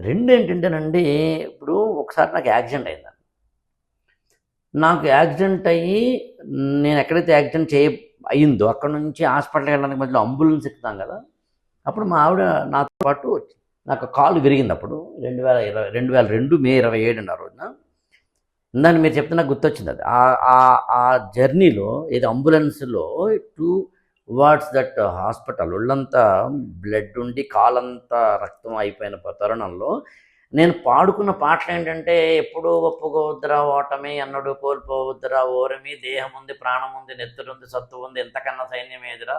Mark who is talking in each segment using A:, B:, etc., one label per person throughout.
A: రెండు ఏంటంటేనండి ఇప్పుడు ఒకసారి నాకు యాక్సిడెంట్ అయింది నాకు యాక్సిడెంట్ అయ్యి నేను ఎక్కడైతే యాక్సిడెంట్ చేయ అయ్యిందో అక్కడ నుంచి హాస్పిటల్కి వెళ్ళడానికి మధ్యలో అంబులెన్స్ ఎక్కుతాం కదా అప్పుడు మా ఆవిడ నాతో పాటు నాకు కాలు విరిగింది అప్పుడు రెండు వేల ఇరవై రెండు వేల రెండు మే ఇరవై ఏడు ఆ రోజున. ఇందాక మీరు చెప్తే నాకు గుర్తొచ్చింది అది. ఆ- ఆ- జర్నీలో ఏదో అంబులెన్స్లో టు వాట్స్ దట్ హాస్పిటల్ ఒళ్ళంతా బ్లడ్ ఉండి కాలంతా రక్తం అయిపోయిన ప- తరుణంలో నేను పాడుకున్న పాటలు ఏంటంటే ఎప్పుడూ ఒప్పుకోవద్దురా ఓటమి అన్నడు కోల్పోవద్దురా ఓరమి దేహం ఉంది ప్రాణం ఉంది నెత్తురుంది సత్తు ఉంది ఎంతకన్నా సైన్యం ఏదిరా?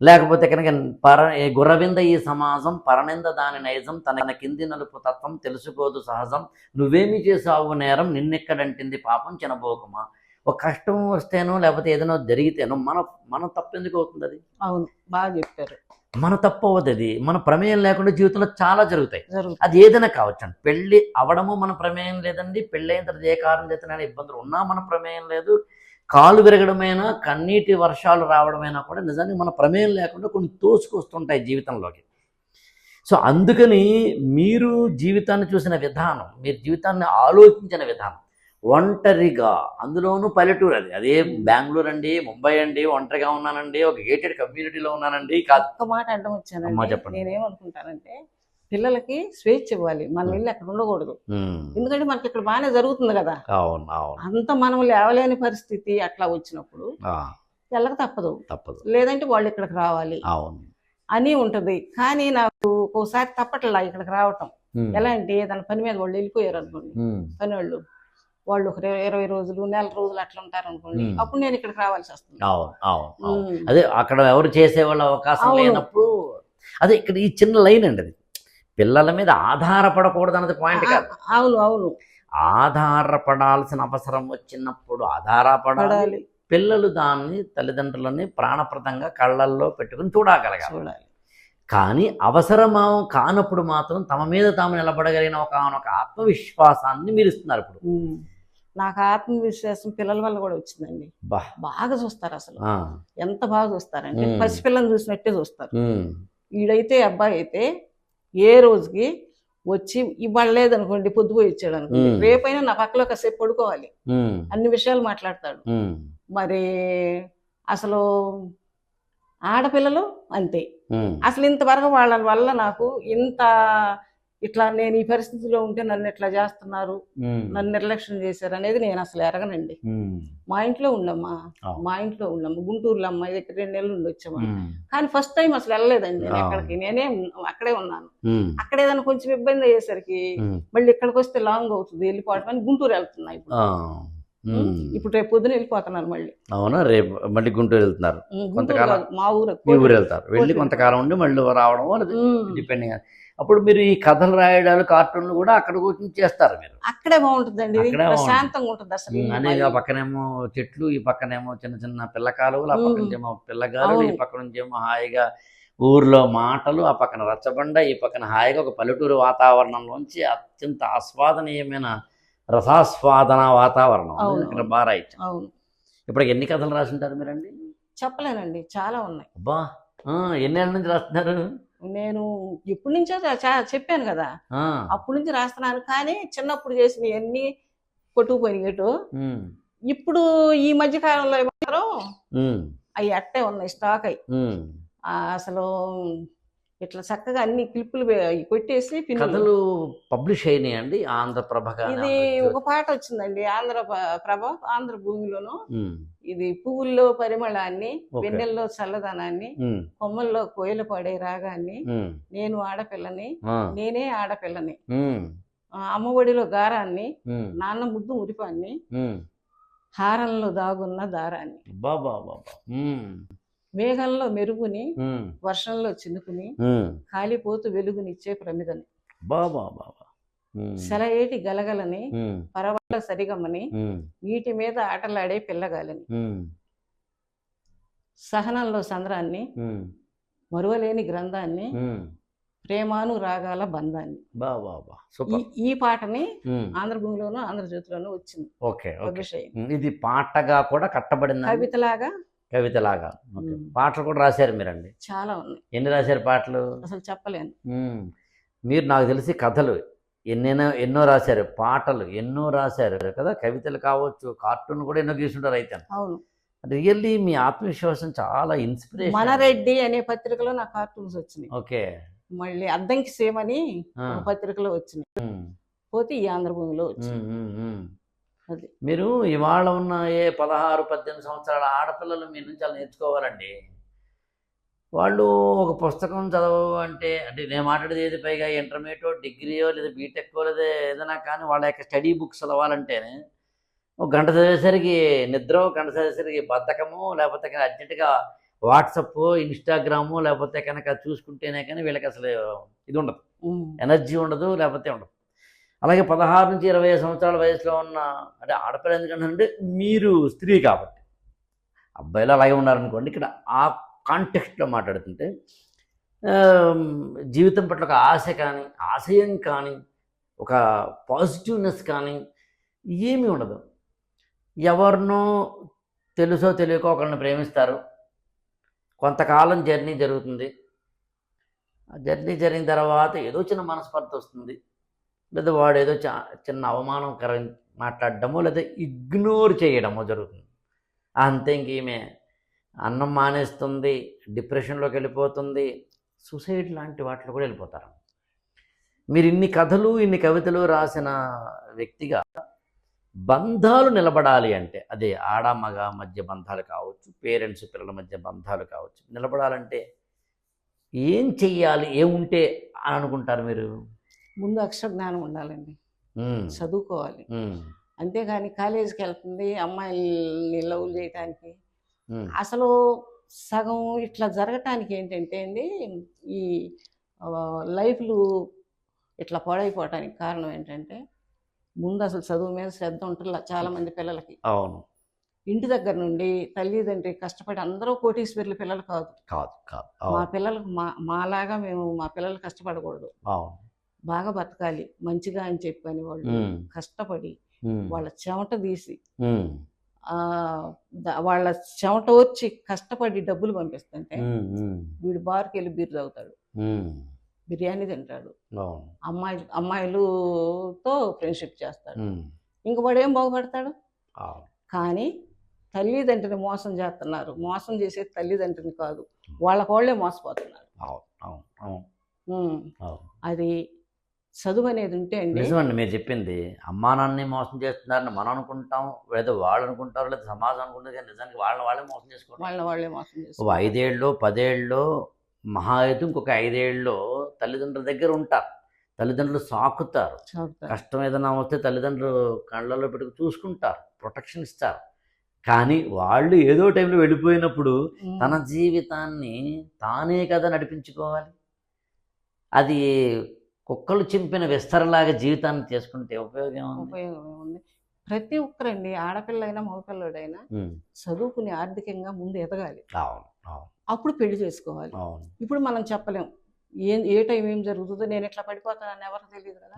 A: లేకపోతే కనుక పర గురవింద ఈ సమాజం పరనింద దాని నైజం తన కింది నలుపు తత్వం తెలుసుకోదు సహజం నువ్వేమి చేసావు నేరం నిన్నెక్కడంటింది పాపం చినబోకుమా? ఒక కష్టం వస్తేనో లేకపోతే ఏదైనా జరిగితేనో మన మన తప్పు ఎందుకు అవుతుంది అది?
B: అవును బాగా చెప్పారు.
A: మన తప్పు అవ్వదు అది. మన ప్రమేయం లేకుండా జీవితంలో చాలా జరుగుతాయి. అది ఏదైనా కావచ్చు అండి. పెళ్ళి అవడము మన ప్రమేయం లేదండి. పెళ్ళి అయిన తర్వాత ఏ కారణం చేతనైనా ఇబ్బందులు ఉన్నా మన ప్రమేయం లేదు. కాలు విరగడమైనా కన్నీటి వర్షాలు రావడమైనా కూడా నిజానికి మన ప్రమేయం లేకుండా కొన్ని తోసుకొస్తుంటాయి జీవితంలోకి. సో అందుకని మీరు జీవితాన్ని చూసిన విధానం మీరు జీవితాన్ని ఆలోచించిన విధానం ఒంటరిగా. అందులోనూ పల్లెటూరు అది. అదే బెంగళూరు అండి ముంబై అండి ఒంటరిగా ఉన్నానండి ఒక గేటెడ్ కమ్యూనిటీలో ఉన్నానండి. కాదు.
B: ఒక్క మాట
A: అమ్మా,
B: వచ్చానండి.
A: చెప్పండి.
B: నేనేమనుకుంటానంటే పిల్లలకి స్వేచ్ఛ ఇవ్వాలి. మనం వెళ్ళి అక్కడ ఉండకూడదు. ఎందుకంటే మనకి ఇక్కడ బాగానే జరుగుతుంది కదా. అంత మనం లేవలేని పరిస్థితి అట్లా వచ్చినప్పుడు వెళ్ళక తప్పదు.
A: తప్పదు.
B: లేదంటే వాళ్ళు ఇక్కడికి రావాలి.
A: అవును.
B: అని ఉంటది. కానీ నాకు ఒకసారి తప్పట్లా ఇక్కడికి రావటం. ఎలా అంటే ఏదైనా పని మీద వాళ్ళు వెళ్ళిపోయారు అనుకోండి. పని వాళ్ళు వాళ్ళు ఒక ఇరవై- రోజులు నెల రోజులు అట్లా ఉంటారు అనుకోండి. అప్పుడు నేను ఇక్కడికి రావాల్సి వస్తుంది.
A: అవును అవును. అదే అక్కడ ఎవరు చేసే వాళ్ళ అవకాశం. లేనప్పుడు అదే ఇక్కడ ఈ చిన్న లైన్ అండి అది. పిల్లల మీద ఆధారపడకూడదు అన్నది పాయింట్ కాదు.
B: అవును అవును.
A: ఆధారపడాల్సిన అవసరం వచ్చినప్పుడు ఆధారపడాలి.
B: పడాలి.
A: పిల్లలు దాన్ని తల్లిదండ్రులని ప్రాణప్రదంగా కళ్ళల్లో పెట్టుకుని చూడగలగాలి.
B: చూడాలి.
A: కానీ అవసరమా కానప్పుడు మాత్రం తమ మీద తాము నిలబడగలిగిన ఒక ఒక ఆత్మవిశ్వాసాన్ని మీరు ఇస్తున్నారు ఇప్పుడు.
B: నాకు ఆత్మవిశ్వాసం పిల్లల వల్ల కూడా వచ్చిందండి. బాగా చూస్తారు అసలు. ఎంత బాగా చూస్తారంటే
A: మ్మ్.
B: పసిపిల్లని చూసినట్టే చూస్తారు. వీడైతే అబ్బాయి అయితే ఏ రోజుకి వచ్చి ఇవాళ లేదనుకోండి పొద్దుపోయి ఇచ్చాడు అనుకోండి. రేపైనా నా పక్కలో కాసేపు పడుకోవాలి. అన్ని విషయాలు మాట్లాడతాడు. మరి అసలు ఆడపిల్లలు అంతే. అసలు ఇంతవరకు వాళ్ళ వల్ల నాకు ఇంత ఇట్లా నేను ఈ పరిస్థితిలో ఉంటే నన్ను ఇట్లా చేస్తున్నారు? నన్ను నిర్లక్ష్యం చేశారు అనేది నేను అసలు ఎరగనండి. మా ఇంట్లో ఉండమ్మా. మా ఇంట్లో ఉండమ్మ. గుంటూరులో అమ్మ దగ్గర రెండు నెలలు ఉండొచ్చమ్మా
A: ఉమ్,
B: కానీ ఫస్ట్ టైం అసలు వెళ్ళలేదండి నేను. ఎక్కడికి. నేనే అక్కడే ఉన్నాను. అక్కడ ఏదైనా కొంచెం ఇబ్బంది అయ్యేసరికి మళ్ళీ ఇక్కడికి వస్తే లాంగ్ అవుతుంది. వెళ్ళిపోవడం అని గుంటూరు వెళ్తున్నా ఇప్పుడు. ఇప్పుడు రేపు పొద్దున వెళ్ళిపోతున్నాను మళ్ళీ.
A: అవునా? రేపు మళ్ళీ గుంటూరు వెళ్తున్నారు. కొంతకాలం
B: మా ఊరు
A: మీ ఊరు వెళ్తారు. వెళ్ళి కొంతకాలం ఉండి మళ్ళీ రావడం డిపెండింగ్ అప్పుడు మీరు ఈ కథలు రాయడాలు కార్టూన్లు కూడా అక్కడ కూర్చొని చేస్తారు మీరు.
B: అక్కడే బాగుంటుందండి. ప్రశాంతంగా ఉంటుంది అసలు. ఈ
A: అనేది ఆ. పక్కనేమో చెట్లు ఈ పక్కనేమో చిన్న చిన్న పిల్ల కాలువలు ఆ. పక్క నుంచేమో పిల్లగాలులు ఈ. పక్క నుంచేమో హాయిగా ఊర్లో మాటలు ఆ పక్కన రచ్చబండ ఈ పక్కన హాయిగా ఒక పల్లెటూరు వాతావరణంలోంచి అత్యంత ఆస్వాదనీయమైన రసాస్వాదన వాతావరణం. ఇక్కడ బాగా
B: అవును.
A: ఇప్పుడు ఎన్ని కథలు రాసింటారు మీరండి?
B: చెప్పలేనండి చాలా ఉన్నాయి.
A: అబ్బా ఎన్నేళ్ళ నుంచి రాస్తున్నారు?
B: నేను ఇప్పటి నుంచో చెప్పాను కదా. అప్పటి నుంచి రాస్తున్నాను కానీ చిన్నప్పుడు కొట్టుకుపోయినాయి ఎటు
A: ఉమ్,
B: ఇప్పుడు ఈ మధ్య కాలంలో ఏమంటారు అవి అట్టే ఉన్నాయి స్టాక్ అయి. అసలు ఇట్లా చక్కగా అన్ని క్లిప్పులు కొట్టేసి.
A: కథలు పబ్లిష్ అయినాయండి ఆంధ్రప్రభ కానీ
B: ఇది. ఒక పాట వచ్చిందండి ఆంధ్ర ప్రభ ఆంధ్ర భూమిలోను. ఇది పువ్వుల్లో పరిమళాన్ని. వెన్నెల్లో చల్లదనాన్ని కొమ్మల్లో కోయిల పడే రాగాన్ని నేను ఆడపిల్లని నేనే ఆడపిల్లని. అమ్మఒడిలో గారాన్ని నాన్న ముద్దు మురిపాన్ని. హారంలో దాగున్న దారాన్ని.
A: బాబా బాబా
B: మేఘంలో మెరుగుని వర్షంలో చినుకుని
A: ఉమ్.
B: కాలిపోతూ వెలుగునిచ్చే ప్రమిదని.
A: బాబా బాబా
B: సెలయేటి గలగలని పరవళ్ళ సరిగమ్మని
A: ఉమ్,
B: నీటి మీద ఆటలాడే పిల్లగాలని. సహనంలో సంద్రాన్ని మరువలేని గ్రంథాన్ని. ప్రేమాను రాగాల బంధాన్ని. ఈ పాటని ఆంధ్రభూమిలోను ఆంధ్రజ్యోతిలోనూ వచ్చింది.
A: ఓకే ఇది పాటగా కూడా కట్టబడింది
B: కవితలాగా
A: కవితలాగా. పాటలు కూడా రాశారు మీరండి.
B: చాలా ఉన్నాయి.
A: ఎన్ని రాశారు పాటలు?
B: అసలు చెప్పలేను.
A: మీరు నాకు తెలిసి కథలు ఎన్నెన్నో ఎన్నో రాశారు పాటలు ఎన్నో రాశారు కదా. కవితలు కావచ్చు కార్టూన్ కూడా ఎన్నో గీసుంటారు అయితే.
B: అవును.
A: రియల్లీ మీ ఆత్మవిశ్వాసం చాలా ఇన్స్పిరేషన్.
B: మనరెడ్డి అనే పత్రికలో నా కార్టూన్స్ వచ్చినాయి.
A: ఓకే.
B: మళ్ళీ అద్దంకి సేమ్ అని
A: ఆ,
B: ఒక పత్రికలో వచ్చినాయి. పోతే ఈ ఆంధ్రభూమిలో వచ్చింది. అది.
A: మీరు ఇవాళ ఉన్న ఏ పదహారు పద్దెనిమిది సంవత్సరాల ఆడపిల్లలు మీ నుంచి చాలా నేర్చుకోవాలండి వాళ్ళు ఒక పుస్తకం చదవు అంటే అంటే నేను మాట్లాడేది ఏది పైగా ఇంటర్మీడియటో డిగ్రీయో లేదా బీటెక్కో లేదా ఏదైనా కానీ వాళ్ళ యొక్క స్టడీ బుక్స్ చదవాలంటేనే ఒక గంట చదివేసరికి నిద్ర గంట చదివేసరికి బద్ధకము లేకపోతే అర్జెంటుగా వాట్సప్ ఇన్స్టాగ్రాము లేకపోతే కనుక చూసుకుంటేనే కానీ వీళ్ళకి అసలు ఇది ఉండదు. ఎనర్జీ ఉండదు లేకపోతే ఉండదు అలాగే పదహారు నుంచి ఇరవై సంవత్సరాల వయసులో ఉన్న అంటే ఆడపిల్ల ఎందుకంటే మీరు స్త్రీ కాబట్టి. అబ్బాయిలు అలాగే ఉన్నారనుకోండి ఇక్కడ ఆ కాంటెక్స్ట్లో మాట్లాడుతుంటే జీవితం పట్ల ఒక ఆశ కానీ ఆశయం కానీ ఒక పాజిటివ్నెస్ కానీ ఏమీ ఉండదు. ఎవరినో తెలుసో తెలియకో ఒకరిని ప్రేమిస్తారు. కొంతకాలం జర్నీ జరుగుతుంది. ఆ జర్నీ జరిగిన తర్వాత ఏదో చిన్న మనస్పర్ధ వస్తుంది. లేదా వాడు ఏదో చా- చిన్న అవమానకరం మాట్లాడడమో లేదా ఇగ్నోర్ చేయడమో జరుగుతుంది. అంతే ఇంక ఈమె అన్నం మానేస్తుంది డిప్రెషన్లోకి వెళ్ళిపోతుంది సూసైడ్ లాంటి వాటిలో కూడా వెళ్ళిపోతారు. మీరు ఇన్ని కథలు ఇన్ని కవితలు రాసిన వ్యక్తిగా బంధాలు నిలబడాలి అంటే అదే ఆడ మగ మధ్య బంధాలు కావచ్చు పేరెంట్స్ పిల్లల మధ్య బంధాలు కావచ్చు నిలబడాలంటే ఏం చెయ్యాలి ఏముంటే అని అనుకుంటారు మీరు?
B: ముందు అక్షర జ్ఞానం ఉండాలండి చదువుకోవాలి. అంతేగాని కాలేజీకి వెళ్తుంది అమ్మాయిల్ని లవ్ చేయటానికి. అసలు సగం ఇట్లా జరగటానికి ఏంటంటే అండి ఈ లైఫ్లు ఇట్లా పాడైపోవటానికి కారణం ఏంటంటే ముందు అసలు చదువు మీద శ్రద్ధ ఉంటుంది చాలా మంది పిల్లలకి.
A: అవును.
B: ఇంటి దగ్గర నుండి తల్లిదండ్రి కష్టపడి అందరూ కోటీశ్వర్ల పిల్లలు కాదు.
A: కాదు కాదు.
B: మా పిల్లలకు మా మాలాగా మేము మా పిల్లలు కష్టపడకూడదు.
A: అవును.
B: బాగా బతకాలి మంచిగా అని చెప్పని వాళ్ళు కష్టపడి వాళ్ళ చెమట తీసి వాళ్ళ చెమట వచ్చి కష్టపడి డబ్బులు పంపిస్తుంటే వీడు బార్కి వెళ్ళి బీర్ తాగుతాడు. బిర్యానీ తింటాడు.
A: అవును
B: అమ్మాయిలు అమ్మాయిలతో ఫ్రెండ్షిప్ చేస్తాడు. ఇంక వాడు ఏం బాగుపడతాడు కానీ తల్లిదండ్రిని మోసం చేస్తున్నారు. మోసం చేసేది తల్లిదండ్రిని కాదు. వాళ్ళే మోసపోతున్నారు. ఉమ్,
A: అవును.
B: అది చదువు అనేది ఉంటే అండి
A: నిజమండి మీరు చెప్పింది. అమ్మా నాన్నని మోసం చేస్తున్నారని మనం అనుకుంటాం లేదా వాళ్ళు అనుకుంటారు లేదా సమాజం అనుకుంటుంది కానీ నిజానికి వాళ్ళని వాళ్ళే మోసం చేసుకోవడం.
B: వాళ్ళని వాళ్ళే మోసం చేస్తారు
A: ఐదేళ్ళు పదేళ్ళు మహా అయితే ఇంకొక ఐదేళ్ళలో తల్లిదండ్రుల దగ్గర ఉంటారు. తల్లిదండ్రులు సాకుతారు. కష్టం ఏదైనా వస్తే తల్లిదండ్రులు కళ్ళల్లో పెట్టుకు చూసుకుంటారు ప్రొటెక్షన్ ఇస్తారు. కానీ వాళ్ళు ఏదో టైంలో వెళ్ళిపోయినప్పుడు తన జీవితాన్ని తానే కదా నడిపించుకోవాలి. అది కుక్కలు చింపిన విస్తరలాగా జీవితాన్ని చేసుకుంటే ఉపయోగం?
B: ఉపయోగం ఉంది ప్రతి ఒక్కరండి ఆడపిల్లైనా మగపిల్లడైనా చదువుకుని ఆర్థికంగా ముందు ఎదగాలి. అప్పుడు పెళ్ళి చేసుకోవాలి. ఇప్పుడు మనం చెప్పలేం ఏ ఏ టైం ఏం జరుగుతుందో నేను ఎట్లా పడిపోతానని ఎవరికి తెలియదు కదా.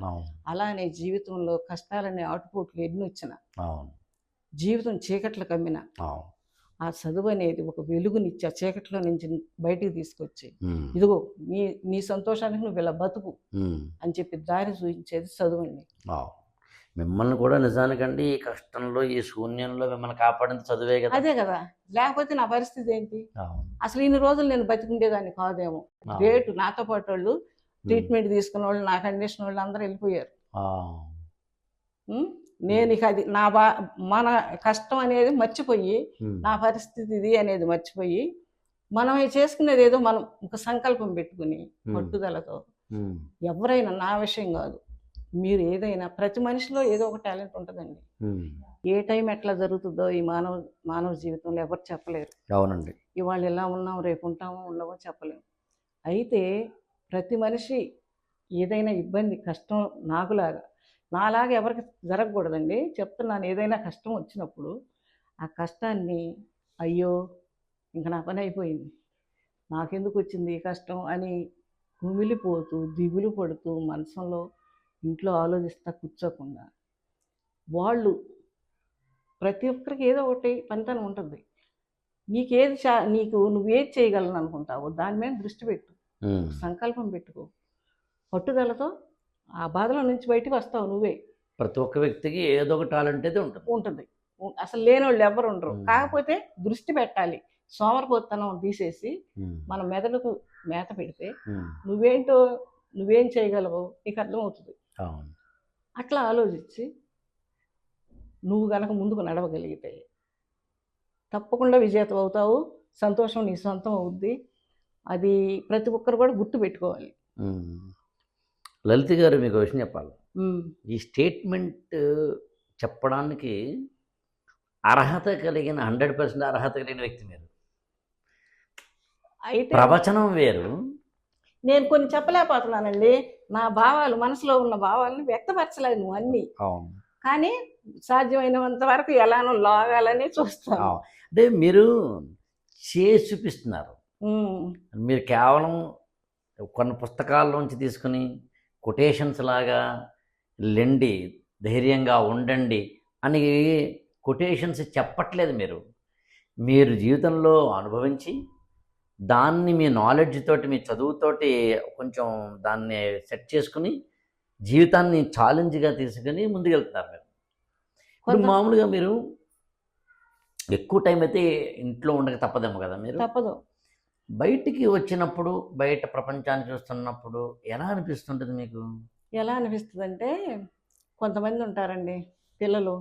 B: అలానే జీవితంలో కష్టాలనే ఆటుపోట్లు ఎన్ని వచ్చినా జీవితం చీకట్లు కమ్మిన ఆ చదువు అనేది ఒక వెలుగునిచ్చి ఆ చీకట్లో నుంచి బయటికి తీసుకొచ్చి ఇదిగో నీ నీ సంతోషానికి నువ్వు ఇలా బతుకు అని చెప్పి దారి చూపించేది చదువు అండి.
A: అవును మిమ్మల్ని కూడా నిజానికండి ఈ కష్టంలో ఈ శూన్యంలో మిమ్మల్ని కాపాడింది చదివే కదా.
B: అదే కదా. లేకపోతే నా పరిస్థితి ఏంటి? అసలు ఇన్ని రోజులు నేను బతికుండేదాన్ని కాదేమో. గ్రేట్ నాతో పాటు వాళ్ళు ట్రీట్మెంట్ తీసుకున్న వాళ్ళు నా కండిషన్ వాళ్ళు అందరూ వెళ్ళిపోయారు? నేను ఇక అది నా బా మన కష్టం అనేది మర్చిపోయి నా పరిస్థితి ఇది అనేది మర్చిపోయి మనం చేసుకునేది ఏదో మనం ఒక సంకల్పం పెట్టుకుని పట్టుదలతో ఎవరైనా నా విషయం కాదు. మీరు ఏదైనా ప్రతి మనిషిలో ఏదో ఒక టాలెంట్ ఉంటుందండి. ఏ టైం ఎట్లా జరుగుతుందో ఈ మానవ మానవ జీవితంలో ఎవరు చెప్పలేరు.
A: అవునండి.
B: ఇవాళ ఎలా ఉన్నాం రేపు ఉంటామో ఉండవో చెప్పలేము అయితే ప్రతి మనిషి ఏదైనా ఇబ్బంది కష్టం నాకులాగా నాలాగా ఎవరికి జరగకూడదండి. చెప్తున్నాను ఏదైనా కష్టం వచ్చినప్పుడు ఆ కష్టాన్ని అయ్యో ఇంక నా పని అయిపోయింది. నాకెందుకు వచ్చింది ఈ కష్టం అని కుమిలిపోతూ దిగులు పడుతూ మనసులో ఇంట్లో ఆలోచిస్తా కూర్చోకుండా. వాళ్ళు ప్రతి ఒక్కరికి ఏదో ఒకటి పనితనం ఉంటుంది. నీకేది చా నీకు నువ్వేది చేయగలను అనుకుంటావో దాని మీద దృష్టి పెట్టు. సంకల్పం పెట్టుకో. పట్టుదలతో ఆ బాధలో నుంచి బయటికి వస్తావు నువ్వే.
A: ప్రతి ఒక్క వ్యక్తికి ఏదో ఒక టాలెంట్ అయితే ఉంటుంది.
B: ఉంటుంది అసలు లేని వాళ్ళు ఎవరు ఉండరు. కాకపోతే దృష్టి పెట్టాలి. సోమరపోతనం తీసేసి మన మెదడుకు మేత పెడితే. నువ్వేంటో నువ్వేం చేయగలవో నీకు అర్థమవుతుంది. అట్లా ఆలోచించి నువ్వు గనక ముందుకు నడవగలిగితే తప్పకుండా విజేత అవుతావు. సంతోషం నీ సొంతం అవుద్ది. అది ప్రతి ఒక్కరు కూడా గుర్తు పెట్టుకోవాలి.
A: లలిత గారు మీకు విషయం చెప్పాలి. ఈ స్టేట్మెంట్ చెప్పడానికి అర్హత కలిగిన హండ్రెడ్ పర్సెంట్ అర్హత కలిగిన వ్యక్తి మీరు.
B: అయితే
A: ప్రవచనం వేరు.
B: నేను కొన్ని చెప్పలేకపోతున్నానండి. నా భావాలు మనసులో ఉన్న భావాలను వ్యక్తపరచలేను అన్నీ.
A: అవును.
B: కానీ సాధ్యమైనంత వరకు ఎలానో లాగాలని చూస్తాను.
A: అంటే మీరు చేసి చూపిస్తున్నారు. మీరు కేవలం కొన్ని పుస్తకాల్లోంచి తీసుకుని కొటేషన్స్ లాగా లెండి ధైర్యంగా ఉండండి అని కొటేషన్స్ చెప్పట్లేదు మీరు. మీరు జీవితంలో అనుభవించి దాన్ని మీ నాలెడ్జ్ తోటి మీ చదువుతోటి కొంచెం దాన్ని సెట్ చేసుకుని జీవితాన్ని ఛాలెంజ్గా తీసుకుని ముందుకెళ్తున్నారు మీరు. ఇప్పుడు మామూలుగా మీరు ఎక్కువ టైం అయితే ఇంట్లో ఉండక తప్పదేమో కదా మీరు?
B: తప్పదు.
A: బయటికి వచ్చినప్పుడు బయట ప్రపంచాన్ని చూస్తున్నప్పుడు ఎలా అనిపిస్తుంటుంది మీకు?
B: ఎలా అనిపిస్తుంది అంటే కొంతమంది ఉంటారండి పిల్లలు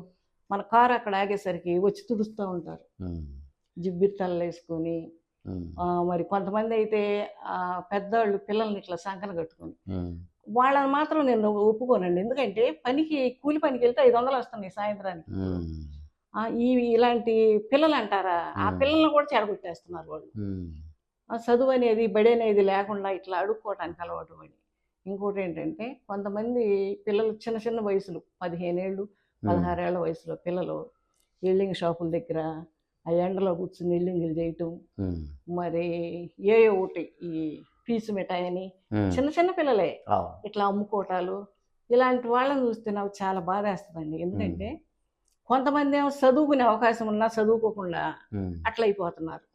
B: మన కారు అక్కడ ఆగేసరికి వచ్చి తుడుస్తూ ఉంటారు. జిబ్బిర్తలు వేసుకొని మరి కొంతమంది అయితే ఆ, పెద్దవాళ్ళు పిల్లల్ని ఇట్లా సంకన కట్టుకొని. వాళ్ళని మాత్రం నేను ఒప్పుకోనండి. ఎందుకంటే పనికి కూలి పనికి వెళ్తే ఐదు వందలు వస్తున్నాయి సాయంత్రానికి. ఈ ఇలాంటి పిల్లలు అంటారా ఆ. పిల్లల్ని కూడా చెడగొట్టేస్తున్నారు వాళ్ళు. చదువు అనేది బడి అనేది లేకుండా ఇట్లా అడుక్కోవటానికి అలవాటు పడి. ఇంకోటి ఏంటంటే కొంతమంది పిల్లలు చిన్న చిన్న వయసులు పదిహేనేళ్ళు పదహారేళ్ళ వయసులో పిల్లలు ఎల్లింగ్ షాపుల దగ్గర ఆ ఎండలో కూర్చుని ఎల్లింగులు చేయటం మరి ఏ ఒకటి ఈ పీసు మిఠాయి అని చిన్న చిన్న పిల్లలే ఇట్లా అమ్ముకోవటాలు ఇలాంటి వాళ్ళని చూస్తే నాకు చాలా బాధ వేస్తుందండి ఎందుకంటే కొంతమంది ఏమో చదువుకునే అవకాశం ఉన్నా చదువుకోకుండా అట్లా అయిపోతున్నారు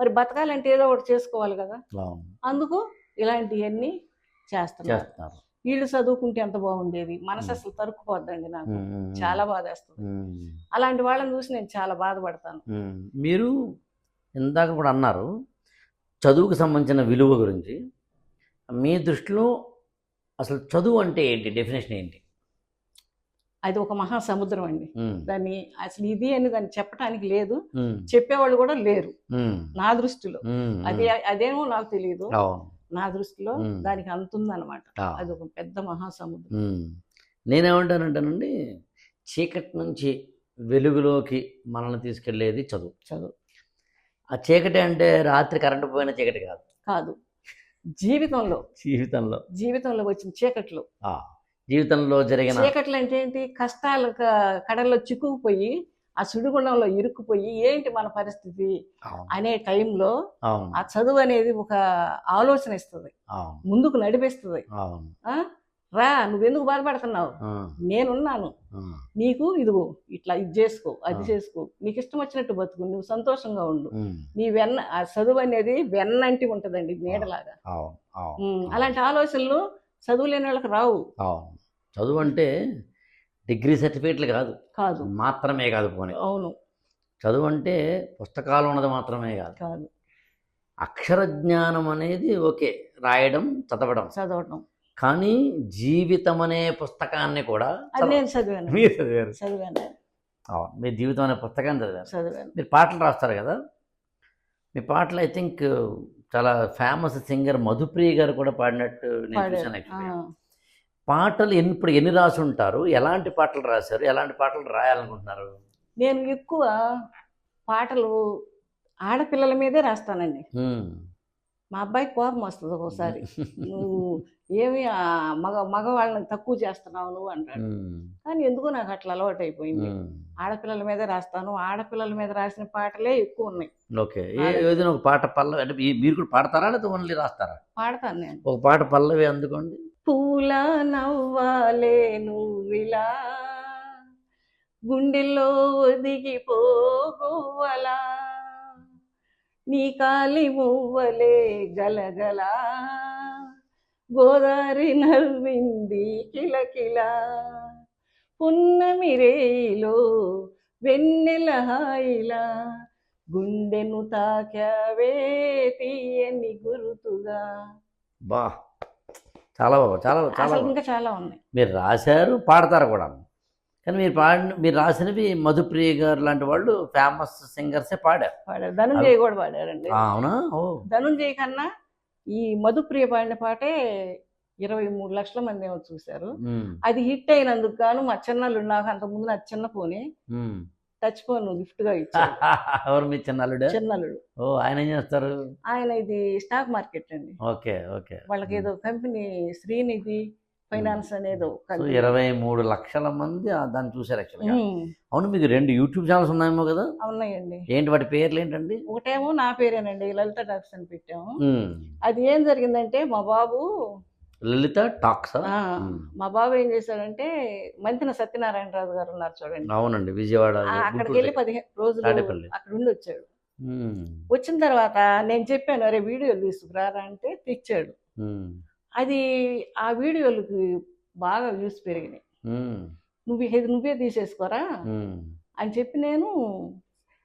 B: మరి బతకాలంటే ఏదో ఒకటి చేసుకోవాలి కదా. అందుకు ఇలాంటివన్నీ చేస్తున్నారు. వీళ్ళు చదువుకుంటే ఎంత బాగుండేది? మనసు. అసలు తరుక్కుపోద్దండి నాకు. చాలా బాధ వేస్తుంది
A: మ్మ్.
B: అలాంటి వాళ్ళని చూసి నేను చాలా బాధపడతాను.
A: మీరు ఇందాక కూడా అన్నారు చదువుకు సంబంధించిన విలువ గురించి. మీ దృష్టిలో అసలు చదువు అంటే ఏంటి? డెఫినేషన్ ఏంటి?
B: అది ఒక మహాసముద్రం అండి. దాన్ని అసలు ఇది అని దాన్ని చెప్పడానికి లేదు. చెప్పేవాళ్ళు కూడా లేరు. నా దృష్టిలో. అది అదేమో నాకు తెలియదు నా దృష్టిలో. దానికి అంతుందన్నమాట. అది ఒక పెద్ద మహాసముద్రం.
A: నేనేమంటానంటానండి చీకటి నుంచి వెలుగులోకి మనల్ని తీసుకెళ్ళేది చదువు.
B: చదువు.
A: ఆ చీకటి అంటే రాత్రి కరెంటు పోయిన చీకటి కాదు.
B: కాదు. జీవితంలో.
A: జీవితంలో.
B: జీవితంలో వచ్చిన చీకట్లు.
A: జీవితంలో జరిగిన
B: చీకట్లు అంటే ఏంటి కష్టాల కడల్లో చిక్కుకుపోయి ఆ సుడిగుండంలో ఇరుక్కుపోయి ఏంటి మన పరిస్థితి? అనే టైంలో ఆ చదువు అనేది ఒక ఆలోచన ఇస్తుంది. ముందుకు నడిపిస్తుంది? రా నువ్వెందుకు బాధపడుతున్నావు? నేనున్నాను. నీకు ఇదిగో ఇట్లా ఇది చేసుకో అది. చేసుకో. నీకు ఇష్టం వచ్చినట్టు బతుకు నువ్వు సంతోషంగా ఉండు. నీ వెన్న ఆ చదువు అనేది వెన్నంటి ఉంటుందండి నీడలాగా. అలాంటి ఆలోచనలు చదువు లేని వాళ్ళకి రావు.
A: చదువు అంటే డిగ్రీ సర్టిఫికేట్లు కాదు.
B: కాదు.
A: మాత్రమే కాదు పోనీ.
B: అవును.
A: చదువు అంటే పుస్తకాలు ఉన్నది మాత్రమే కాదు.
B: కాదు.
A: అక్షర జ్ఞానం అనేది ఓకే రాయడం చదవడం.
B: చదవటం.
A: కానీ జీవితం అనే పుస్తకాన్ని కూడా
B: నేను చదివాను.
A: మీరు చదివారు.
B: చదివాను.
A: అవును మీ జీవితం అనే పుస్తకాన్ని చదివారు.
B: చదివాను.
A: మీరు పాటలు రాస్తారు కదా? మీ పాటలు ఐ థింక్ చాలా ఫేమస్ సింగర్ మధుప్రియ గారు కూడా పాడినట్టు నేను. చూశాను పాటలు ఎన్ని ఇప్పుడు ఎన్ని రాసి ఉంటారు ఎలాంటి పాటలు రాశారు? ఎలాంటి పాటలు రాయాలనుకుంటున్నారు?
B: నేను ఎక్కువ పాటలు ఆడపిల్లల మీదే రాస్తానండి. మా అబ్బాయి కోపం వస్తుంది ఒక్కోసారి. నువ్వు ఏమి మగ మగవాళ్ళని తక్కువ చేస్తున్నావు నువ్వు అంటాడు. కానీ ఎందుకో నాకు అట్లా అలవాటు అయిపోయింది. ఆడపిల్లల మీదే రాస్తాను. ఆడపిల్లల మీద రాసిన పాటలే ఎక్కువ ఉన్నాయి.
A: ఓకే. ఏ- ఏదైనా ఒక పాట పల్లవి అంటే మీరు కూడా పాడతారా? లేదా ఓన్లీ రాస్తారా?
B: పాడతాను నేను.
A: ఒక పాట పల్లవి అందుకోండి.
B: పూల నవ్వాలే నువ్విలా గుండెల్లో ఒదిగిపోగువలా. నీ కాలి మువ్వలే గలగల. గోదారి నవ్వింది కిలకిల. పున్నమి రేయిలో వెన్నెల హాయిలా. గుండెను తాకావే తీయని గురుతుగా.
A: బా చాలా బాబా చాలా చాలా.
B: ఇంకా చాలా ఉన్నాయి.
A: మీరు రాశారు పాడతారు కూడా కానీ మీరు పాడిన మీరు రాసినవి మధుప్రియ గారు లాంటి వాళ్ళు ఫేమస్ సింగర్సే పాడారు.
B: పాడారు. ధనుంజయ కూడా పాడారండి.
A: అవునా? ఓ.
B: ధనుంజయ కన్నా ఈ మధుప్రియ పాడిన పాటే ఇరవై మూడు లక్షల మంది ఏమో చూశారు. అది హిట్ అయినందుకు గాను మా చిన్నలు నాకు అంతకుముందు నా చిన్న
A: ఉమ్.
B: టచ్ ఫోన్ గిఫ్ట్గా ఇచ్చారు
A: ఎవరు మీ చిన్నల్లుడు?
B: చిన్నలుడు
A: ఓ ఆయన ఏం చేస్తారు?
B: ఆయన ఇది స్టాక్ మార్కెట్ అండి.
A: Okay okay.
B: వాళ్ళకి ఏదో కంపెనీ శ్రీనిధి ఫైనాన్స్ అనేదో.
A: ఇరవై మూడు లక్షల మంది దాన్ని చూశారు యాక్చువల్గా అవును మీకు రెండు యూట్యూబ్ ఛానల్స్ ఉన్నాయేమో కదా?
B: ఉన్నాయండి.
A: ఏంటి వాటి పేర్లు ఏంటండి
B: ఒకటేమో నా పేరేనండి లలిత టాక్స్ అని పెట్టాము. అది ఏం జరిగిందంటే మా బాబు
A: లలిత టాక్స్?
B: మా బాబు ఏం చేశాడంటే మంతిన సత్యనారాయణరాజు గారు ఉన్నారు చూడండి.
A: అవునండి విజయవాడ
B: అక్కడికి వెళ్ళి పదిహేను రోజులు. అక్కడ ఉండి వచ్చాడు. వచ్చిన తర్వాత నేను చెప్పాను అరే వీడియోలు తీసుకురారా? అంటే తెచ్చాడు. అది ఆ వీడియోలకి బాగా వ్యూస్ పెరిగినాయి. నువ్వు నువ్వే తీసేసుకోరా. అని చెప్పి నేను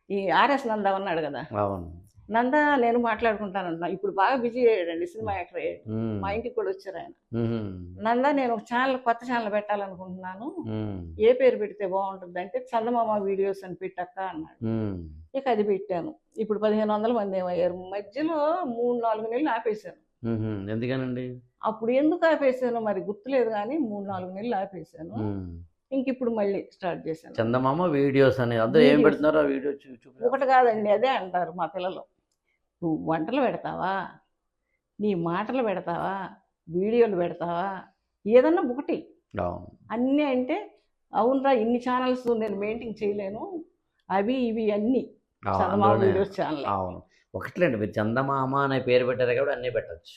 B: ఈ ఆర్ఎస్ నంద ఉన్నాడు కదా.
A: అవును.
B: నంద నేను మాట్లాడుకుంటానన్నా. ఇప్పుడు బాగా బిజీ అయ్యాడండి సినిమా యాక్టర్ మా ఇంటికి కూడా వచ్చారు ఆయన. నంద నేను ఒక ఛానల్ కొత్త ఛానల్ పెట్టాలనుకుంటున్నాను. ఏ పేరు పెడితే బాగుంటుంది అంటే చందమామ వీడియోస్ అని పెట్టక్క అన్నాడు. ఇక అది పెట్టాను. ఇప్పుడు పదిహేను వందల మంది ఏమయ్యారు. మధ్యలో మూడు నాలుగు నెలలు ఆపేశాను.
A: ఎందుకనండి?
B: అప్పుడు ఎందుకు ఆపేశాను మరి గుర్తులేదు కానీ మూడు నాలుగు నెలలు ఆపేశాను. ఇంక ఇప్పుడు మళ్ళీ స్టార్ట్ చేశాను.
A: చందమామ వీడియోస్ అని. అందరూ ఏం. పెడుతున్నారో ఆ వీడియో
B: ఒకటి కాదండి అదే అంటారు మా పిల్లలు. నువ్వు వంటలు పెడతావా? నీ మాటలు పెడతావా? వీడియోలు పెడతావా? ఏదన్నా ఒకటి. అన్నీ అంటే అవునరా ఇన్ని ఛానల్స్ నేను మెయింటైన్ చేయలేను. అవి ఇవి అన్నీ.
A: అవును, ఒకట్లేండి మీరు చందమామ అనే పేరు పెట్టారు కాబట్టి అన్నీ పెట్టచ్చు.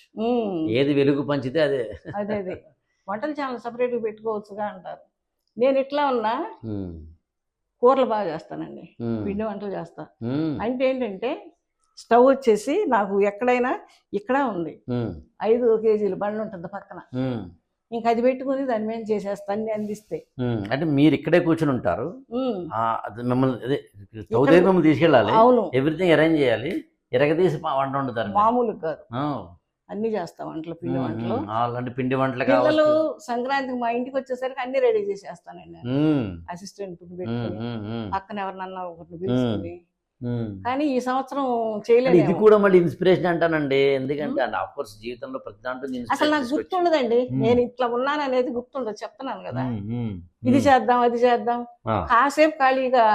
A: ఏది వెలుగు పంచితే అదే.
B: అదే అదే. వంటల ఛానల్ సపరేట్గా పెట్టుకోవచ్చుగా అంటారు. నేను ఇట్లా ఉన్నా కూరలు బాగా చేస్తానండి. పిండి వంటలు చేస్తా. అంటే ఏంటంటే స్టవ్ వచ్చేసి నాకు ఎక్కడైనా ఇక్కడ ఉంది. ఐదు కేజీలు బండి ఉంటుంది పక్కన. ఇంక అది పెట్టుకుని దాని మీద చేసేస్తా అన్ని అందిస్తే.
A: ఉమ్. అంటే మీరు ఇక్కడే కూర్చుని ఉంటారు.
B: ఉమ్,
A: ఆ, అది మిమ్మల్ని అదే స్టవ్ దగ్గర మిమ్మల్ని తీసుకెళ్ళాలి.
B: అవును.
A: ఎవ్రీథింగ్ అరేంజ్ చేయాలి. ఎరగదీసి వంట వండుతారు.
B: మామూలు కాదు. అన్ని చేస్తా వంటలు పిండి వంటలు.
A: అలాంటి పిండి వంటలు
B: పిల్లలు సంక్రాంతికి మా ఇంటికి వచ్చేసరికి అన్ని రెడీ చేసేస్తానండి అసిస్టెంట్ పక్కన ఎవరినన్నా ఒకరిని పిలుచుకుని. కానీ ఈ సంవత్సరం
A: అంటే ఇది
B: చేయలేదు
A: కూడా మళ్ళీ ఇన్స్పిరేషన్ అంటానండి. ఎందుకంటే అండ్ ఆఫ్ కోర్స్ జీవితంలో ప్రతి దాంట్లో
B: అసలు నాకు గుర్తుండదండి. నేను ఇట్లా ఉన్నాను అనేది గుర్తుండదు. చెప్తున్నాను కదా. ఇది. చేద్దాం అది చేద్దాం.
A: ఆ,
B: కాసేపు ఖాళీగా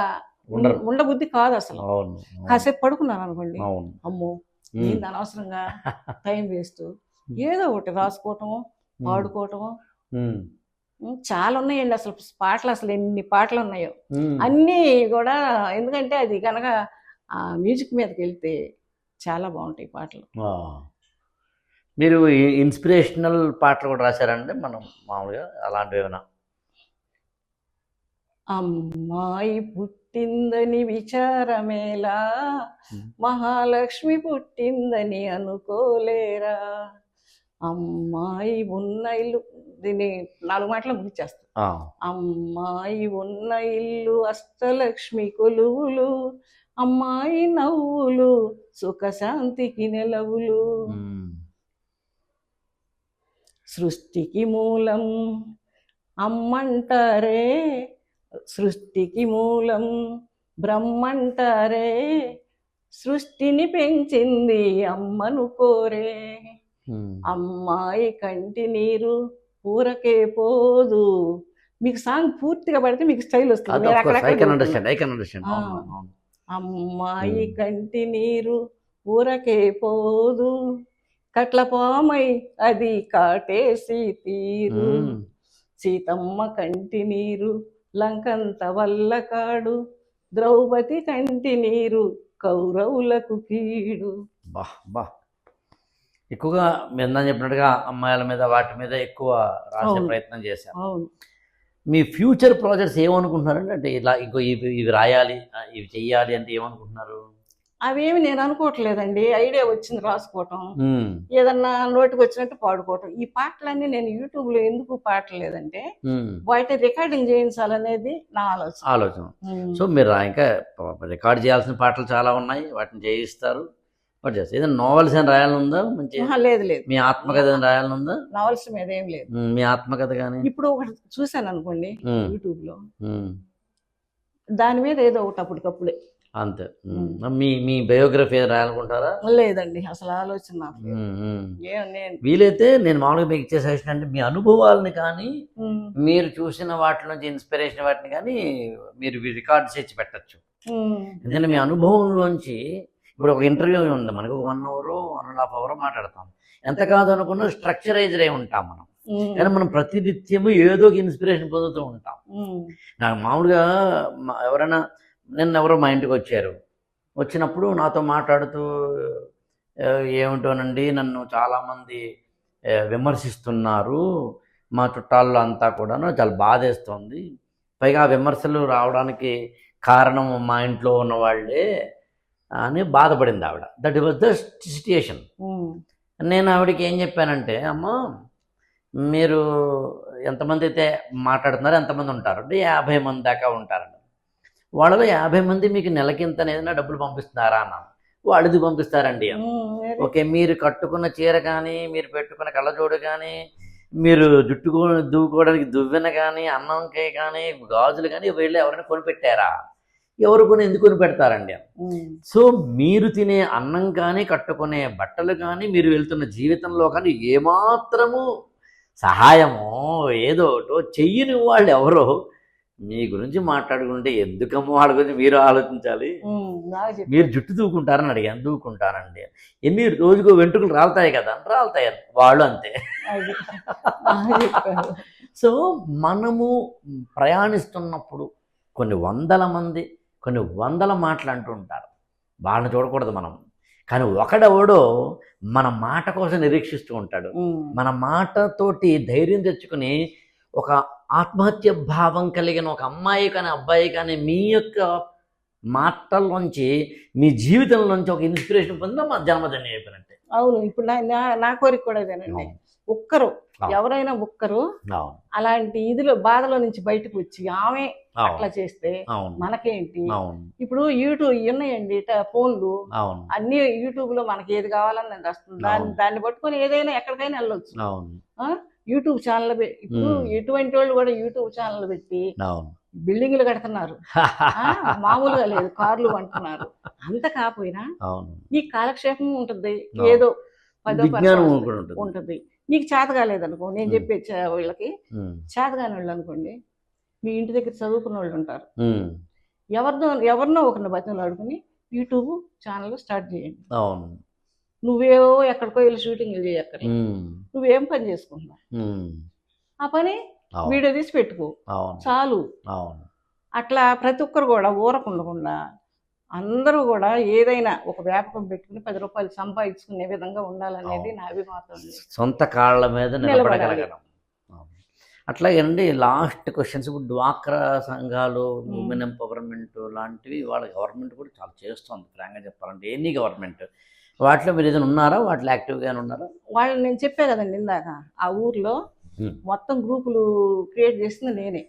B: ఉండబుద్ధి కాదు అసలు. కాసేపు పడుకున్నాను అనుకోండి.
A: అవును.
B: అమ్మో ఏంది అనవసరంగా టైం వేస్ట్. ఏదో ఒకటి రాసుకోవటము
A: ఉమ్,
B: పాడుకోవటము
A: ఉమ్,
B: ఉమ్, చాలా ఉన్నాయండి అసలు. పాటలు అసలు ఎన్ని పాటలు ఉన్నాయో. అన్నీ కూడా ఎందుకంటే అది కనుక ఆ మ్యూజిక్ మీదకి వెళ్తే చాలా బాగుంటాయి పాటలు.
A: మీరు ఇన్స్పిరేషనల్ పాటలు కూడా రాశారండి మనం మామూలుగా అలాంటివి ఏమైనా?
B: అమ్మాయి పుట్టిందని విచారమేలా. మహాలక్ష్మి పుట్టిందని అనుకోలేరా? అమ్మాయి ఉన్న ఇల్లు దీన్ని నాలుగు మాటలు ముగిచేస్తా
A: ఆ,
B: అమ్మాయి ఉన్న ఇల్లు అష్టలక్ష్మి కొలువులు అమ్మాయి నవ్వులు సుఖశాంతికి నెలవులు. సృష్టికి మూలం అమ్మంటారే సృష్టికి మూలం బ్రహ్మంటారే. సృష్టిని పెంచింది అమ్మను కోరే. అమ్మాయి కంటి నీరు ఊరకే పోదు. మీకు సాంగ్ పూర్తిగా పడితే మీకు స్టైల్ వస్తుంది. అమ్మాయి. కంటి నీరు ఊరకే పోదు. కట్లపామై అది కాటేసి తీరు. సీతమ్మ కంటి నీరు లంకంత వల్ల కాడు. ద్రౌపది కంటి నీరు కౌరవులకు కీడు.
A: బా బా. ఎక్కువగా మీరు ఇందాక చెప్పినట్టుగా అమ్మాయిల మీద వాటి మీద ఎక్కువ రాసే. ప్రయత్నం చేశారు.
B: అవును.
A: మీ ఫ్యూచర్ ప్రాజెక్ట్స్ ఏమనుకుంటున్నారండి? అంటే ఇలా ఇంకో ఇవి ఇవి రాయాలి ఇవి చెయ్యాలి అంటే ఏమనుకుంటున్నారు?
B: అవేమి నేను అనుకోవట్లేదండి. ఐడియా వచ్చింది రాసుకోవటం. ఏదన్నా నోటికి వచ్చినట్టు పాడుకోవటం. ఈ పాటలన్నీ నేను యూట్యూబ్లో ఎందుకు పాడలేదంటే. వాటి రికార్డింగ్ చేయించాలనేది నా ఆలోచన.
A: ఆలోచన. సో మీరు ఇంకా రికార్డ్ చేయాల్సిన పాటలు చాలా ఉన్నాయి. వాటిని చేయిస్తారు బట్ చేస్తారు ఏదైనా నావెల్స్ ఏమైనా రాయాలని ఉందా మంచి
B: లేదు లేదు.
A: మీ ఆత్మకథ ఏమైనా రాయాలని ఉందా
B: నావల్స్ మీద ఏం లేదు.
A: మీ ఆత్మకథ కానీ
B: ఇప్పుడు ఒకటి చూశాను అనుకోండి
A: యూట్యూబ్లో
B: దాని మీద ఏదో ఒకటి అప్పటికప్పుడే.
A: అంతే. మీ మీ బయోగ్రఫీ రాయాలనుకుంటారా?
B: లేదండి అసలు ఆలోచన
A: వీలైతే నేను మామూలుగా మీకు ఇచ్చే సజెషన్ అంటే మీ అనుభవాలని కానీ మీరు చూసిన వాటి నుంచి ఇన్స్పిరేషన్ వాటిని కానీ మీరు రికార్డ్ చేసి పెట్టచ్చు. ఎందుకంటే మీ అనుభవంలోంచి ఇప్పుడు ఒక ఇంటర్వ్యూ ఉంది మనకు ఒక one hour one and half hour మాట్లాడతాం. ఎంత కాదు అనుకున్నా స్ట్రక్చరైజ్డ్ అయి ఉంటాం మనం. కానీ మనం ప్రతినిత్యము ఏదో ఒక ఇన్స్పిరేషన్ పొందుతూ ఉంటాం. నాకు మామూలుగా ఎవరైనా నిన్న ఎవరో మా ఇంటికి వచ్చారు. వచ్చినప్పుడు నాతో మాట్లాడుతూ "ఆ, ఏమిటోనండి నన్ను చాలామంది విమర్శిస్తున్నారు. మా చుట్టాల్లో అంతా కూడాను చాలా బాధేస్తోంది. పైగా ఆ విమర్శలు రావడానికి కారణం మా ఇంట్లో ఉన్న వాళ్ళే అని బాధపడింది ఆవిడ. దట్ వాజ్ ద సిచ్యుయేషన్ నేను ఆవిడకి ఏం చెప్పానంటే అమ్మ మీరు ఎంతమంది అయితే మాట్లాడుతున్నారో ఎంతమంది ఉంటారు? అంటే యాభై మంది దాకా ఉంటారండి వాళ్ళలో యాభై మంది మీకు నెలకింత ఏదైనా డబ్బులు పంపిస్తున్నారా? అన్న వాళ్ళది పంపిస్తారండి? ఓకే మీరు కట్టుకున్న చీర కానీ మీరు పెట్టుకున్న కళ్ళజోడు కానీ మీరు జుట్టుకో దువ్వుకోవడానికి దువ్వెన కానీ అన్నంకాయ కానీ గాజులు కానీ వీళ్ళు ఎవరైనా కొనిపెట్టారా? ఎవరు కొని ఎందుకు కొని పెడతారండి? సో మీరు తినే అన్నం కానీ కట్టుకునే బట్టలు కానీ మీరు వెళ్తున్న జీవితంలో కానీ ఏమాత్రము సహాయమో ఏదో ఒకటో చెయ్యని వాళ్ళు ఎవరో మీ గురించి మాట్లాడుకుంటే ఎందుకమ్మో వాళ్ళ గురించి మీరు ఆలోచించాలి. మీరు జుట్టు దూకుంటారని అడిగాను. దూకుంటానండి ఎన్ని రోజుకో వెంట్రుకలు రాలుతాయి కదా రాలుతాయి. వాళ్ళు అంతే. సో మనము ప్రయాణిస్తున్నప్పుడు కొన్ని వందల మంది కొన్ని వందల మాటలు అంటూ ఉంటారు. వాళ్ళని చూడకూడదు మనం. కానీ ఒకడెవడో మన మాట కోసం నిరీక్షిస్తూ ఉంటాడు. మన మాటతోటి ధైర్యం తెచ్చుకుని ఒక ఆత్మహత్య భావం కలిగిన ఒక అమ్మాయి కానీ అబ్బాయి కానీ మీ యొక్క మాటల్లోంచి మీ జీవితంలోంచి ఒక ఇన్స్పిరేషన్ పొందిన మా జన్మదిన అయిపోయినట్టే.
B: అవును. ఇప్పుడు నా- నా నా కోరిక కూడా ఇదేనండి ఒక్కరు. ఎవరైనా ఒక్కరు అలాంటి ఇదిలో బాధలో నుంచి బయటకు వచ్చి ఆమె అట్లా చేస్తే మనకేంటి? ఇప్పుడు యూట్యూబ్ ఉన్నాయండి ఫోన్లు. అన్ని యూట్యూబ్లో మనకి ఏది కావాలని వస్తుంది దాన్ని. దాన్ని పట్టుకొని ఏదైనా ఎక్కడికైనా వెళ్ళొచ్చు. యూట్యూబ్ ఛానల్ ఇప్పుడు. ఎటువంటి వాళ్ళు కూడా యూట్యూబ్ ఛానల్ పెట్టి బిల్డింగ్లు కడుతున్నారు. మామూలుగా లేదు కార్లు కొంటున్నారు. అంత కాకపోయినా ఈ కాలక్షేపం ఉంటుంది. ఏదో పదో
A: ఉంటుంది.
B: నీకు చేత కాలేదనుకో నేను. చెప్పే వీళ్ళకి
A: ఉమ్,
B: చేతగాని వాళ్ళు అనుకోండి మీ ఇంటి దగ్గర చదువుకున్న వాళ్ళు ఉంటారు. ఎవరినో ఎవరినో ఒకరిని బతిమలు ఆడుకుని యూట్యూబ్ ఛానల్ స్టార్ట్ చేయండి.
A: అవును.
B: నువ్వేవో ఎక్కడికో వెళ్ళి షూటింగ్లు చేయక్కర్
A: ఉమ్,
B: నువ్వేం పని చేసుకుంటున్నావు?
A: ఉమ్,
B: ఆ పని వీడియో తీసి పెట్టుకో. చాలు. అట్లా ప్రతి ఒక్కరు కూడా ఊరకుండకుండా అందరూ కూడా ఏదైనా ఒక వ్యాపకం పెట్టుకుని పది రూపాయలు సంపాదించుకునే విధంగా ఉండాలనేది నా అభిమాతం
A: సొంత కాళ్ళ మీద. నిలబడగలగడం. అట్లాగేనండి లాస్ట్ క్వశ్చన్స్. ఇప్పుడు డ్వాక్రా సంఘాలు ఉమెన్ ఎంపవర్మెంట్ లాంటివి వాళ్ళ గవర్నమెంట్ కూడా చాలా చేస్తుంది ఫ్రాంక్గా చెప్పాలంటే. Any government. వాటిలో మీరు ఏదైనా ఉన్నారా? వాటిలో యాక్టివ్గానే ఉన్నారా?
B: వాళ్ళు నేను చెప్పే కదండి ఇందాక ఆ ఊర్లో. మొత్తం గ్రూపులు క్రియేట్ చేసింది నేనే.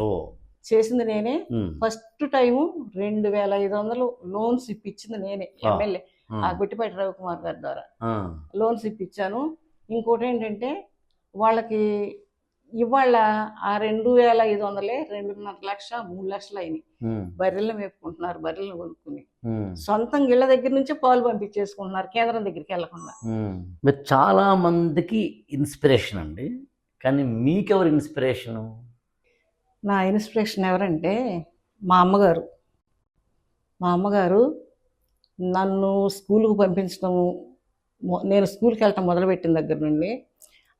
A: ఓ.
B: చేసింది నేనే ఫస్ట్ టైము రెండు వేల ఐదు వందలు లోన్స్ ఇప్పించింది నేనే. ఎమ్మెల్యే. ఆ. గుట్టిపాటి రవికుమార్ గారి ద్వారా. లోన్స్ ఇప్పించాను. ఇంకోటి ఏంటంటే వాళ్ళకి ఇవాళ ఆ రెండు వేల ఐదు వందలే రెండున్నర లక్ష మూడు లక్షలు అయినాయి. బర్రెలు మేపుకుంటున్నారు బర్రెలు కొనుక్కుని.
A: ఉమ్.
B: సొంతం ఇళ్ళ దగ్గర నుంచి పాలు పంపించేసుకుంటున్నారు కేంద్రం దగ్గరికి వెళ్ళకుండా
A: మ్మ్. మీరు చాలా మందికి ఇన్స్పిరేషన్ అండి. కానీ మీకెవరు ఇన్స్పిరేషను?
B: నా ఇన్స్పిరేషన్ ఎవరంటే మా అమ్మగారు. మా అమ్మగారు నన్ను స్కూల్కి పంపించడం నేను స్కూల్కి వెళ్ళటం మొదలుపెట్టిన దగ్గర నుండి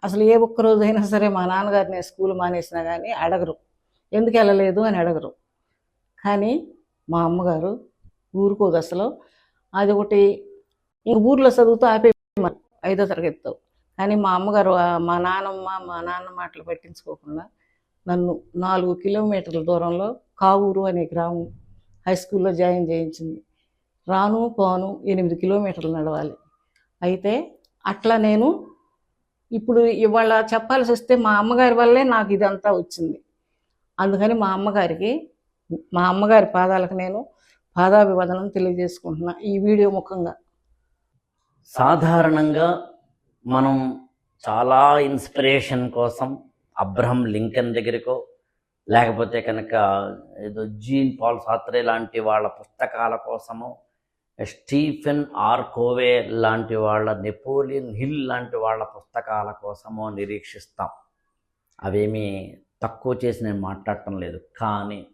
B: అసలు ఏ ఒక్క రోజైనా సరే మా నాన్నగారు నేను స్కూల్ మానేసినా కానీ అడగరు. ఎందుకు వెళ్ళలేదు అని అడగరు. కానీ మా అమ్మగారు ఊరుకోదు అసలు. అది ఒకటి ఇంక ఊర్లో చదువుతూ ఆపే ఐదో తరగతితో. కానీ మా అమ్మగారు మా నాన్నమ్మ మా నాన్న మాటలు పట్టించుకోకుండా నన్ను నాలుగు కిలోమీటర్ల దూరంలో కావూరు అనే గ్రామం హై స్కూల్లో జాయిన్ చేయించింది. రాను పోను ఎనిమిది కిలోమీటర్లు నడవాలి. అయితే అట్లా నేను ఇప్పుడు ఇవాళ చెప్పాల్సి వస్తే మా అమ్మగారి వల్లే నాకు ఇదంతా వచ్చింది. అందుకని మా అమ్మగారికి మా అమ్మగారి పాదాలకు నేను పాదాభివందనం తెలియజేసుకుంటున్నా ఈ వీడియో ముఖంగా.
A: సాధారణంగా మనం చాలా ఇన్స్పిరేషన్ కోసం అబ్రహం లింకన్ దగ్గరికో లేకపోతే కనుక ఏదో జీన్ పాల్ సాత్రే లాంటి వాళ్ళ పుస్తకాల కోసమో స్టీఫెన్ ఆర్ కోవే లాంటి వాళ్ళ నెపోలియన్ హిల్ లాంటి వాళ్ళ పుస్తకాల కోసమో నిరీక్షిస్తాం. అవేమీ తక్కువ చేసి నేను మాట్లాడటం లేదు. కానీ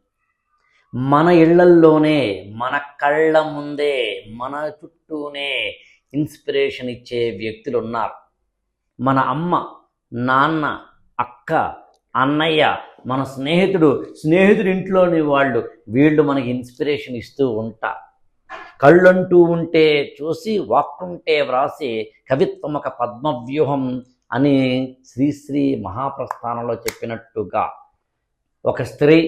A: మన ఇళ్ళల్లోనే మన కళ్ళ ముందే మన చుట్టూనే ఇన్స్పిరేషన్ ఇచ్చే వ్యక్తులు ఉన్నారు. మన అమ్మ నాన్న అక్క అన్నయ్య మన స్నేహితుడు స్నేహితుడి ఇంట్లోని వాళ్ళు వీళ్ళు మనకి ఇన్స్పిరేషన్ ఇస్తూ ఉంటా. కళ్ళంటూ ఉంటే చూసి వాక్కుంటే వ్రాసి కవిత్వం ఒక పద్మవ్యూహం అని శ్రీశ్రీ మహాప్రస్థానంలో చెప్పినట్టుగా. ఒక స్త్రీ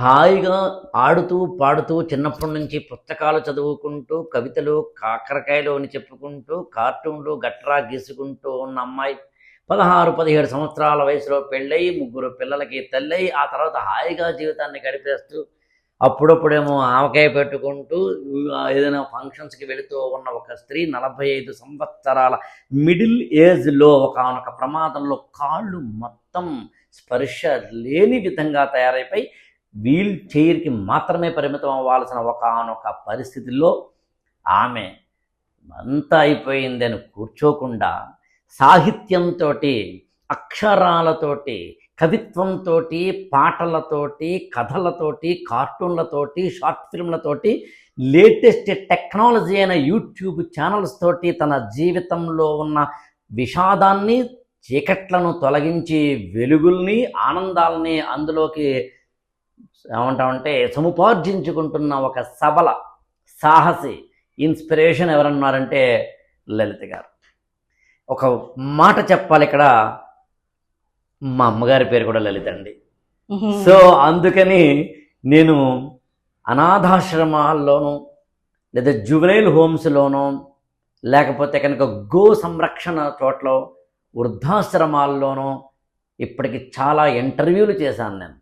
A: హాయిగా ఆడుతూ పాడుతూ చిన్నప్పటి నుంచి పుస్తకాలు చదువుకుంటూ కవితలు కాకరకాయలు అని చెప్పుకుంటూ కార్టూన్లు గట్రా గీసుకుంటూ ఉన్న అమ్మాయి పదహారు పదిహేడు సంవత్సరాల వయసులో పెళ్ళయి ముగ్గురు పిల్లలకి తల్లయి ఆ తర్వాత హాయిగా జీవితాన్ని గడిపేస్తూ అప్పుడప్పుడేమో ఆవకాయ పెట్టుకుంటూ ఏదైనా ఫంక్షన్స్కి వెళుతూ ఉన్న ఒక స్త్రీ నలభై ఐదు సంవత్సరాల మిడిల్ ఏజ్లో ఒకనొక ప్రమాదంలో కాళ్ళు మొత్తం స్పర్శ లేని విధంగా తయారైపోయి వీల్ చైర్కి మాత్రమే పరిమితం అవ్వాల్సిన ఒకనొక పరిస్థితిలో ఆమె అంతా అయిపోయిందని కూర్చోకుండా సాహిత్యంతో అక్షరాలతోటి కవిత్వంతో పాటలతోటి కథలతోటి కార్టూన్లతోటి షార్ట్ ఫిల్మ్లతోటి లేటెస్ట్ టెక్నాలజీ అయిన యూట్యూబ్ ఛానల్స్ తోటి తన జీవితంలో ఉన్న విషాదాన్ని చీకట్లను తొలగించి వెలుగుల్ని ఆనందాలని అందులోకి ఏమంటామంటే సముపార్జించుకుంటున్న ఒక సబల సాహసి ఇన్స్పిరేషన్ ఎవరన్నారంటే లలిత గారు. ఒక మాట చెప్పాలి ఇక్కడ. మా అమ్మగారి పేరు కూడా లలిత అండి. సో అందుకని నేను అనాథాశ్రమాల్లోనూ లేదా జువెనైల్ హోమ్స్లోనూ లేకపోతే కనుక గో సంరక్షణ చోట్ల వృద్ధాశ్రమాల్లోనూ ఇప్పటికి చాలా ఇంటర్వ్యూలు చేశాను నేను.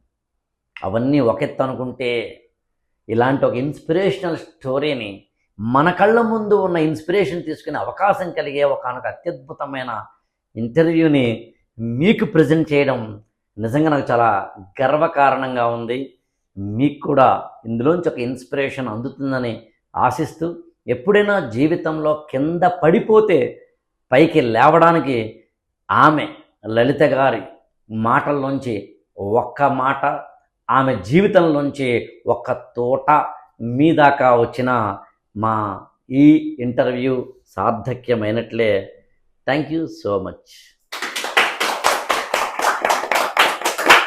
A: అవన్నీ ఒకెత్తు అనుకుంటే ఇలాంటి ఒక ఇన్స్పిరేషనల్ స్టోరీని మన కళ్ళ ముందు ఉన్న ఇన్స్పిరేషన్ తీసుకునే అవకాశం కలిగే ఒకనొక అత్యద్భుతమైన ఇంటర్వ్యూని మీకు ప్రజెంట్ చేయడం నిజంగా నాకు చాలా గర్వకారణంగా ఉంది. మీకు కూడా ఇందులోంచి ఒక ఇన్స్పిరేషన్ అందుతుందని ఆశిస్తూ ఎప్పుడైనా జీవితంలో కింద పడిపోతే పైకి లేవడానికి ఆమె లలిత గారి మాటల్లోంచి ఒక్క మాట ఆమె జీవితంలోంచి ఒక్క తోట మీ దాకా వచ్చిన మా ఈ interview సార్థక్యమైనట్లే. Thank you so much.